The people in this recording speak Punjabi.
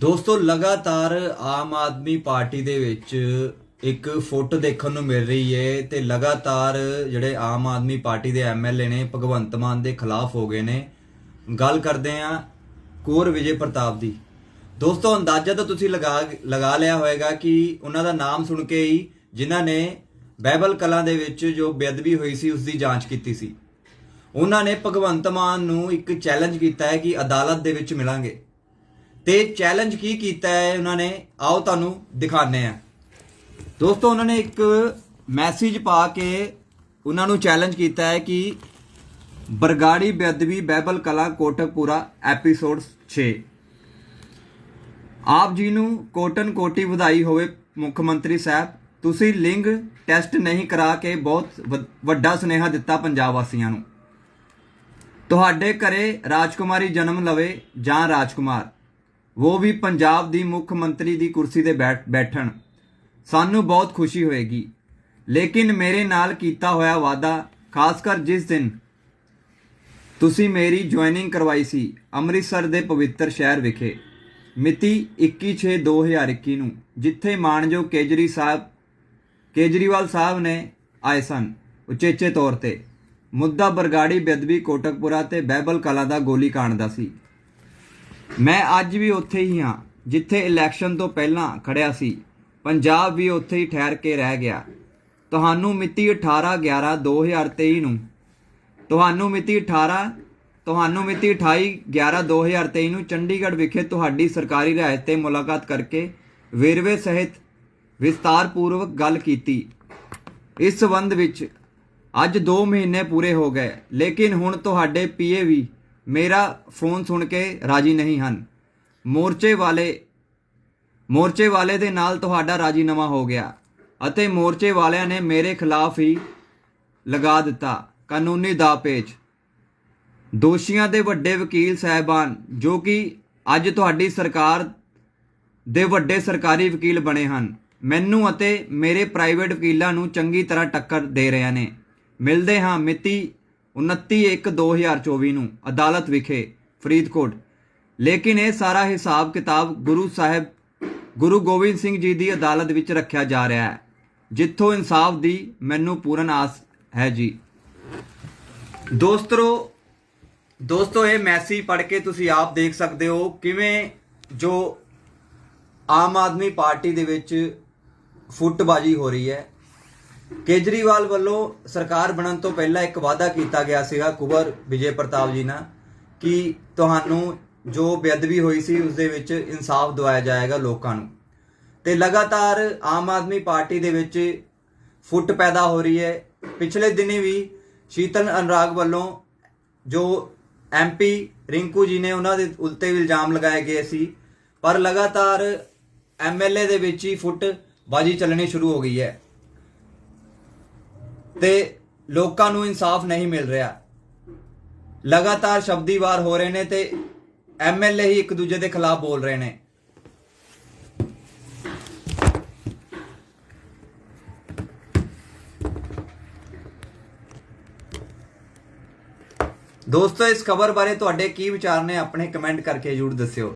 ਦੋਸਤੋ, ਲਗਾਤਾਰ ਆਮ ਆਦਮੀ ਪਾਰਟੀ ਦੇ ਵਿੱਚ ਇੱਕ ਫੁੱਟ ਦੇਖਣ ਨੂੰ ਮਿਲ ਰਹੀ ਹੈ ਤੇ ਲਗਾਤਾਰ ਜਿਹੜੇ ਆਮ ਆਦਮੀ ਪਾਰਟੀ ਦੇ ਐਮਐਲਏ ਨੇ, ਭਗਵੰਤ ਮਾਨ ਦੇ ਖਿਲਾਫ ਹੋ ਗਏ ਨੇ। ਗੱਲ ਕਰਦੇ ਆ ਕੋਰ ਵਿਜੇ ਪ੍ਰਤਾਪ ਦੀ। ਦੋਸਤੋ, ਅੰਦਾਜ਼ਾ ਤਾਂ ਤੁਸੀਂ ਲਗਾ ਲਗਾ ਲਿਆ ਹੋਵੇਗਾ ਕਿ ਉਹਨਾਂ ਦਾ ਨਾਮ ਸੁਣ ਕੇ ਹੀ ਜਿਨ੍ਹਾਂ ਨੇ ਬਾਈਬਲ ਕਲਾ ਦੇ ਵਿੱਚ ਜੋ ਬੇਅਦਬੀ ਹੋਈ ਸੀ ਉਸ ਦੀ ਜਾਂਚ ਕੀਤੀ ਸੀ। ਉਹਨਾਂ ਨੇ ਭਗਵੰਤ ਮਾਨ ਨੂੰ ਇੱਕ ਚੈਲੰਜ ਕੀਤਾ ਹੈ ਕਿ ਅਦਾਲਤ ਦੇ ਵਿੱਚ ਮਿਲਾਂਗੇ। ਤੇ ਚੈਲੰਜ ਕੀ ਕੀਤਾ ਹੈ ਉਹਨਾਂ ਨੇ? ਆਓ ਤੁਹਾਨੂੰ ਦਿਖਾਣੇ ਆ ਦੋਸਤੋ, ਉਹਨਾਂ ਨੇ ਇੱਕ ਮੈਸੇਜ ਪਾ ਕੇ ਉਹਨਾਂ ਨੂੰ ਚੈਲੰਜ ਕੀਤਾ ਹੈ ਕਿ ਬਰਗਾੜੀ ਬੇਅਦਬੀ ਬਾਈਬਲ ਕਲਾ ਕੋਟਕਪੂਰਾ ਐਪੀਸੋਡ 6 ਆਪ ਜੀ ਨੂੰ ਕੋਟਨ ਕੋਟੀ ਵਧਾਈ ਹੋਵੇ ਮੁੱਖ ਮੰਤਰੀ ਸਾਹਿਬ। ਤੁਸੀਂ ਲਿੰਗ ਟੈਸਟ ਨਹੀਂ ਕਰਾ ਕੇ ਬਹੁਤ ਵ- ਵੱਡਾ ਸੁਨੇਹਾ ਦਿੱਤਾ ਪੰਜਾਬ ਵਾਸੀਆਂ ਨੂੰ। ਤੁਹਾਡੇ ਘਰੇ ਰਾਜਕੁਮਾਰੀ ਜਨਮ ਲਵੇ ਜਾਂ ਰਾਜਕੁਮਾਰ। ਉਹ ਵੀ ਪੰਜਾਬ ਦੀ ਮੁੱਖ ਮੰਤਰੀ ਦੀ ਕੁਰਸੀ ਤੇ ਬੈਠ ਬੈਠਣ। ਸਾਨੂੰ ਬਹੁਤ ਖੁਸ਼ੀ ਹੋਏਗੀ। ਲੇਕਿਨ ਮੇਰੇ ਨਾਲ ਕੀਤਾ ਹੋਇਆ ਵਾਅਦਾ, ਖਾਸ ਕਰ ਜਿਸ ਦਿਨ ਤੁਸੀਂ ਮੇਰੀ ਜੁਆਇਨਿੰਗ ਕਰਵਾਈ ਸੀ, ਅੰਮ੍ਰਿਤਸਰ ਦੇ ਪਵਿੱਤਰ ਸ਼ਹਿਰ ਵਿਖੇ, ਮਿਤੀ 21/6/2021 ਨੂੰ, ਜਿੱਥੇ ਮਾਨਯੋਗ ਕੇਜਰੀ ਸਾਹਿਬ ਕੇਜਰੀਵਾਲ ਸਾਹਿਬ ਨੇ ਆਏ ਸਨ, ਉਚੇਚੇ ਤੌਰ ਤੇ। ਮੁੱਦਾ ਬਰਗਾੜੀ, ਬੇਅਦਬੀ, ਕੋਟਕਪੁਰਾ ਤੇ ਬਹਿਬਲ ਕਲਾ ਦਾ ਗੋਲੀ ਕਾਂਡ ਦਾ ਸੀ। ਮੈਂ ਅੱਜ ਵੀ ਉੱਥੇ ਹੀ ਹਾਂ, ਜਿੱਥੇ ਇਲੈਕਸ਼ਨ ਤੋਂ ਪਹਿਲਾਂ ਖੜਿਆ ਸੀ। ਪੰਜਾਬ ਵੀ ਉੱਥੇ ਹੀ ਠਹਿਰ ਕੇ ਰਹਿ ਗਿਆ। ਤੁਹਾਨੂੰ ਮਿਤੀ 18/11/2023 ਨੂੰ, ਤੁਹਾਨੂੰ ਮਿਤੀ 18 ਤੁਹਾਨੂੰ ਮਿਤੀ 28/11/2023 ਨੂੰ ਚੰਡੀਗੜ੍ਹ ਵਿਖੇ ਤੁਹਾਡੀ ਸਰਕਾਰੀ ਰਿਹਾਇਤ ਤੇ ਮੁਲਾਕਾਤ ਕਰਕੇ ਵੇਰਵੇ ਸਹਿਤ ਵਿਸਤਾਰਪੂਰਵਕ ਗੱਲ ਕੀਤੀ। ਇਸ ਸੰਬੰਧ ਵਿੱਚ ਅੱਜ 2 ਮਹੀਨੇ ਪੂਰੇ ਹੋ ਗਏ, ਲੇਕਿਨ ਹੁਣ ਤੁਹਾਡੇ ਪੀਏ ਵੀ ਮੇਰਾ ਫੋਨ ਸੁਣ ਕੇ ਰਾਜੀ ਨਹੀਂ ਹਨ। ਮੋਰਚੇ ਵਾਲੇ ਮੋਰਚੇ ਵਾਲੇ ਦੇ ਨਾਲ ਤੁਹਾਡਾ ਰਾਜੀਨਾਮਾ ਹੋ ਗਿਆ ਅਤੇ ਮੋਰਚੇ ਵਾਲਿਆਂ ਨੇ ਮੇਰੇ ਖਿਲਾਫ ਹੀ ਲਗਾ ਦਿੱਤਾ, ਕਾਨੂੰਨੀ ਦਾਅਪੇਚ। ਦੋਸ਼ੀਆਂ ਦੇ ਵੱਡੇ ਵਕੀਲ ਸਾਹਿਬਾਨ, ਜੋ ਕਿ ਅੱਜ ਤੁਹਾਡੀ ਸਰਕਾਰ ਦੇ ਵੱਡੇ ਸਰਕਾਰੀ ਵਕੀਲ ਬਣੇ ਹਨ, ਮੈਨੂੰ ਅਤੇ ਮੇਰੇ ਪ੍ਰਾਈਵੇਟ ਵਕੀਲਾਂ ਨੂੰ ਚੰਗੀ ਤਰ੍ਹਾਂ ਟੱਕਰ ਦੇ ਰਹੇ ਨੇ। ਮਿਲਦੇ ਹਾਂ ਮਿਤੀ 29/1/2024 ਨੂੰ ਅਦਾਲਤ ਵਿਖੇ ਫਰੀਦਕੋਟ। ਲੇਕਿਨ ਇਹ ਸਾਰਾ ਹਿਸਾਬ ਕਿਤਾਬ ਗੁਰੂ ਸਾਹਿਬ, ਗੁਰੂ ਗੋਬਿੰਦ ਸਿੰਘ ਜੀ ਦੀ ਅਦਾਲਤ ਵਿੱਚ ਰੱਖਿਆ ਜਾ ਰਿਹਾ ਹੈ, ਜਿੱਥੋਂ ਇਨਸਾਫ ਦੀ ਮੈਨੂੰ ਪੂਰਨ ਆਸ ਹੈ ਜੀ। ਦੋਸਤੋ ਦੋਸਤੋ, ਇਹ ਮੈਸੇਜ ਪੜ੍ਹ ਕੇ ਤੁਸੀਂ ਆਪ ਦੇਖ ਸਕਦੇ ਹੋ ਕਿਵੇਂ ਜੋ ਆਮ ਆਦਮੀ ਪਾਰਟੀ ਦੇ ਵਿੱਚ ਫੁੱਟਬਾਜੀ ਹੋ ਰਹੀ ਹੈ। ਕੇਜਰੀਵਾਲ ਵੱਲੋਂ ਸਰਕਾਰ ਬਣਨ ਤੋਂ ਪਹਿਲਾਂ ਇੱਕ ਵਾਅਦਾ ਕੀਤਾ ਗਿਆ ਸੀਗਾ ਕੁਬਰ ਵਿਜੇ ਪ੍ਰਤਾਪ ਜੀ ਨਾਲ ਕਿ ਤੁਹਾਨੂੰ ਜੋ ਬੇਅਦਬੀ ਹੋਈ ਸੀ ਉਸ ਦੇ ਵਿੱਚ ਇਨਸਾਫ ਦਿਵਾਇਆ ਜਾਏਗਾ ਲੋਕਾਂ ਨੂੰ। ਤੇ ਲਗਾਤਾਰ ਆਮ ਆਦਮੀ ਪਾਰਟੀ ਦੇ ਵਿੱਚ ਫੁੱਟ ਪੈਦਾ ਹੋ ਰਹੀ ਹੈ। ਪਿਛਲੇ ਦਿਨੀ ਵੀ ਸ਼ੀਤਲ ਅਨਰਾਗ ਵੱਲੋਂ ਜੋ ਐਮਪੀ ਰਿੰਕੂ ਜੀ ਨੇ ਉਹਨਾਂ ਦੇ ਉਲਤੇ ਵੀ ਇਲਜ਼ਾਮ ਲਗਾਏ ਗਏ ਸੀ, ਪਰ ਲਗਾਤਾਰ ਐਮਐਲਏ ਦੇ ਵਿੱਚ ਹੀ ਫੁੱਟ ਬਾਜੀ ਚੱਲਣੀ ਸ਼ੁਰੂ ਹੋ ਗਈ ਹੈ। ਤੇ ਲੋਕਾਂ ਨੂੰ ਇਨਸਾਫ ਨਹੀਂ ਮਿਲ ਰਿਹਾ। ਲਗਾਤਾਰ ਸ਼ਬਦੀ ਵਾਰ ਹੋ ਰਹੇ ਨੇ ਤੇ ਐਮਐਲਏ ਹੀ ਇੱਕ ਦੂਜੇ ਦੇ ਖਿਲਾਫ ਬੋਲ ਰਹੇ ਨੇ। ਦੋਸਤੋ, ਇਸ ਖਬਰ ਬਾਰੇ ਤੁਹਾਡੇ ਕੀ ਵਿਚਾਰ ਨੇ? ਆਪਣੇ ਕਮੈਂਟ ਕਰਕੇ ਜਰੂਰ ਦੱਸਿਓ।